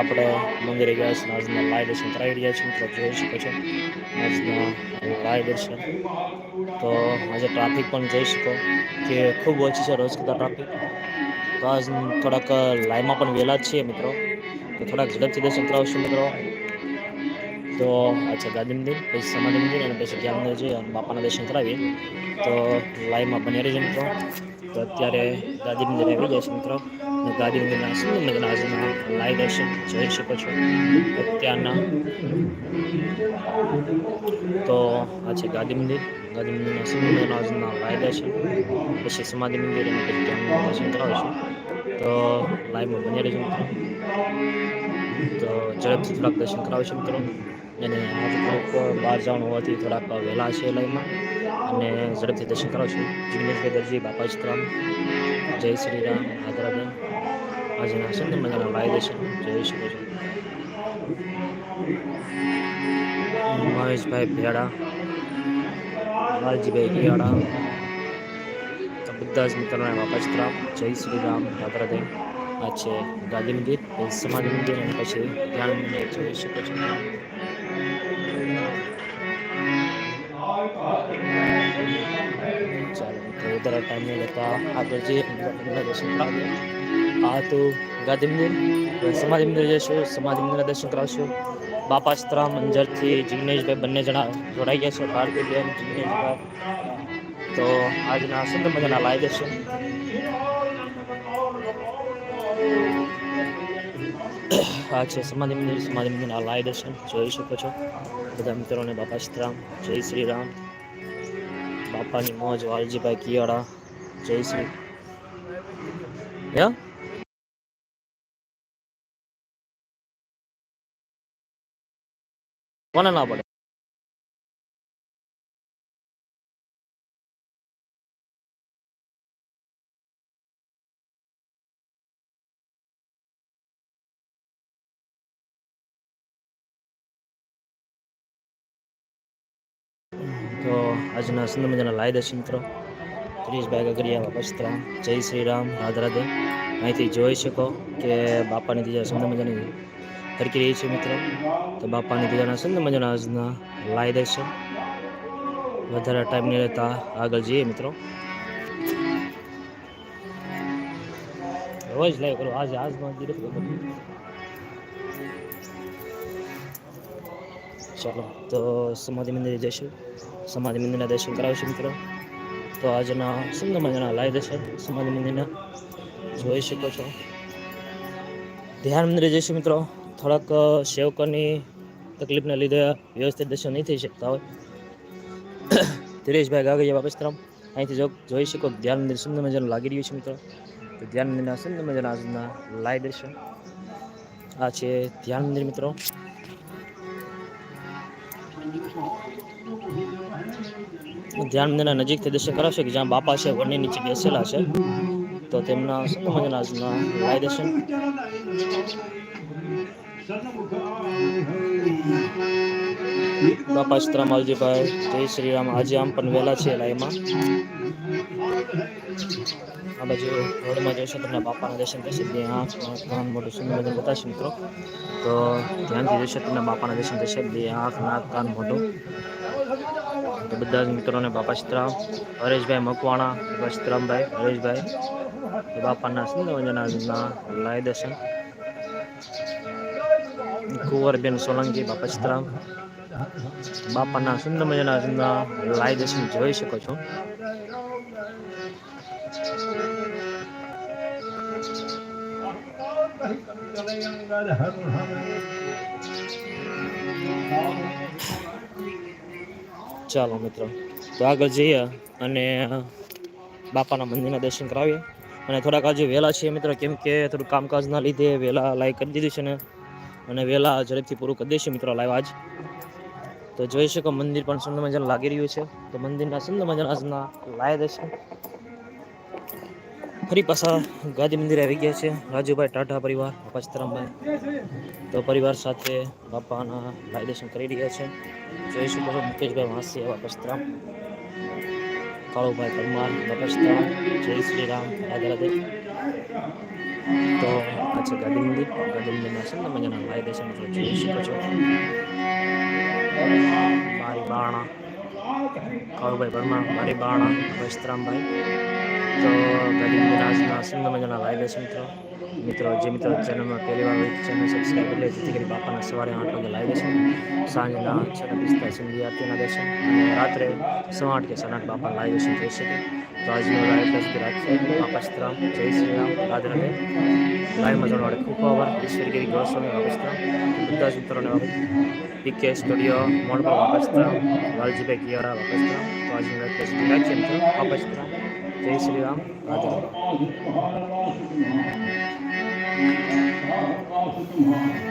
આપણે મંદિરે ગયા છે આજના લાય દર્શન કરાવી રહ્યા છીએ. મિત્રો, જોઈ શકો છો. આજના લાય દર્શન. તો આજે ટ્રાફિક પણ જોઈ શકો કે ખૂબ ઓછી છે રોજ કરતાં ટ્રાફિક તો આજ થોડાક લાઈમાં પણ વહેલા જ છીએ મિત્રો. તો થોડાક ઝડપથી દર્શન કરાવશું મિત્રો. તો અચ્છા ગાંધી મંદિર, પછી સમાધિ મંદિર અને પછી જ્ઞાન મંદિર જઈએ અને બાપાના દર્શન કરાવીએ. તો લાઈવમાં બની રહીએ મિત્રો. તો અત્યારે ગાંધી મંદિર આવી જાય છે મિત્રો. દાદી મંદિરના સુંદર મજાના આજના લાઈવ દર્શન જોઈ શકો છો. અત્યારના. તો આ છે ગાંધી મંદિર. ગાંધી મંદિરના સુંદર મજાના આજના લાઈવ દર્શન પછી સમાધિ મંદિર અને પછી ત્યાં દર્શન કરાવીશું તો લાઈવમાં બની રહેજો મિત્રો. તો ઝડપથી થોડાક દર્શન કરાવીશું મિત્રો. અને આજે થોડુંક બહાર જવાનું હોવાથી થોડાક વહેલા છે લાઈનમાં અને ઝડપથી દર્શન કરાવશું જિગ્નેશભાઈ દરજી બાપા ચિત્રામ જય શ્રી રામ હાદરાબેન આજના સુંદર મજાના લાઈવ દર્શન જોઈ શકો છો. મહેશભાઈ ભેડા લાલજીભાઈ તો બધા જ મિત્રોને બાપા ચિત્રામ જય શ્રી રામ રાધરાધન આ છે ગાંધી મંદિર સમાધિ મંદિર અને પછી ધ્યાન મંદિર જોઈ શકો છો. ચાલો તો વધારે ટાઈમ નહીં લેતા આગળ જઈએ દર્શન કરાવીએ આ તો ગાંધી મંદિર સમાધિ મંદિર જઈશું સમાધિ મંદિરના દર્શન કરાવશું બાપા સ્ત્રામ અંજરથી જિગ્નેશભાઈ બંને જણા જોડાઈ ગયા છે ભારતીબેન જિગ્નેશભાઈ તો આજના સુંદર મજાના લાઈ દેશે આ છે સમાધિ મંદિર સમાધિ મંદિરના લાઈ દર્શન જોઈ શકો છો બધા મિત્રોને બાપા સીતારામ જય શ્રી રામ. બાપાની મોજ વાલજીભાઈ કિયાળા. જય શ્રી. યા? કોને ના પડે. તો આજના સુંદર મજાના લાય દર્શન મિત્રો. ત્રીસભાઈ ગગરિયા બાપા સીતારામ જય શ્રી રામ રાધ રાધે. અહીંથી જોઈ શકો કે બાપાની ત્રીજા સુંદર મજાની ફરકી રહી છે મિત્રો. તો બાપાની ત્રીજાના સુંદર મજાના આજના લાય દર્શન. વધારે ટાઈમ નહીં રહેતા આગળ જઈએ મિત્રો. રોજ લાઈવ કરો. આજે આજમાં ચાલો, તો સમાધિ મંદિરે જઈશું. સમાધિ મંદિરના દર્શન કરાવશે મિત્રો. તો આજના સુંદર મજાના લાય દર્શન સમાધિ મંદિરના જોઈ શકો છો. ધ્યાન મંદિરે જઈશું મિત્રો. થોડાક સેવકોની તકલીફને લીધે વ્યવસ્થિત દર્શન નહીં થઈ શકતા હોય. ધીરેશભાઈ ગાગરિયા બાપસ્તરામ અહીંથી જો, જોઈ શકો ધ્યાન મંદિર સુંદર મજાનું લાગી રહ્યું છે મિત્રો. તો ધ્યાન મંદિરના સુંદર મજાના આજના લાય દર્શન. આ છે ધ્યાન મંદિર મિત્રો. ધ્યાન મંદિરના નજીકથી દર્શન કરાવશે કે જ્યાં બાપા છે વડની નીચે બેસેલા છે, તો તેમના સુંદર મજાના આજના દર્શન બાપા સીતરામ માલજીભાઈ, જય શ્રી રામ આજે આમ પણ વહેલા છે લાઈમાં આ બાજુ રોડમાં જોશો તમને બાપાના દર્શન થશે બે આંખ કાન મોટું સુંદર બતાવશે મિત્રો. તો ધ્યાનથી જશે તમને બાપાના દર્શન થશે બે આંખ નાક કાન મોટું તો બધા જ મિત્રોને બાપા હરેશભાઈ મકવાણા બાપા સીતરામભાઈ હરેશભાઈ બાપાના સુંદર મજાના લાય દર્શન કુંવરબેન સોલંકી બાપા બાપાના સુંદર મજાના લાય દર્શન જોઈ શકો છો ચાલો મિત્રો. તો આગળ જઈએ અને બાપાના મંદિરના દર્શન કરાવીએ. અને થોડાક આજે વહેલા છીએ મિત્રો, કેમ કે થોડું કામકાજના લીધે વહેલા લાઈવ કરી દીધું છે ને. અને વહેલા ઝડપથી પૂરું કરી દઈશું મિત્રો લાઈવ આજ. તો જોઈ શકો મંદિર પણ સુંદર મજાનું લાગી રહ્યું છે. તો મંદિરના સુંદર મજાના આજના લાય દર્શન. ફરી પાછા ગાંધી મંદિરે આવી ગયા છે. રાજુભાઈ ટાટા પરિવાર, બાપા તો પરિવાર સાથે બાપાના ભાઈ દર્શન કરી રહ્યા છે. જોઈશું છો મુકેશભાઈ વાંસી, બાપા સીતારામ. કાળુભાઈ પરમાર, બાપા સીતારામ. જય શ્રી રામ, રાધે તો આ છે ગાંધી મંદિર. ગાંધી મંદિરમાં છે ને મજાના ભાઈ દર્શન જોઈ શકો છો. મારી બાણા કાળુભાઈ વર્મા મારી બાણા વસ્ત્રામભાઈ તો રાજના સુંદર મજાના લાઈ દર્શન મિત્રો. મિત્રો, જે મિત્રો ચેનલમાં પહેલી વાર ચેનલ સબસ્ક્રાઈબ કરી લે, જેથી કરી બાપાના સવારે આઠ વાગે લાઈવ દર્શન સાંજના છ ને પિસ્તાલીસ સુધી આરતીના દર્શન. અને રાત્રે સવા આઠ કે સાડા આઠ બાપા લાઈવ દર્શન જોઈ શકે. તો આજનો લાઈવ સુધી રાખીએ બાપા સીતરામ જય શ્રીરામ રાધે રાધે લાઈવમાં જોડવા ખૂબ આભાર. ઈશ્વરગીરી ગોસ્વામી બાપા સીતરામ બધા જ મિત્રોને પીકે સ્ટુડિયો મોણપા બાપા સીતરામ લાલજીભાઈ કિયારા બાપા સીતરામ તો સુધી રાખીએ મિત્રો બાપા સીતરામ જય શ્રી રામ. રાધે.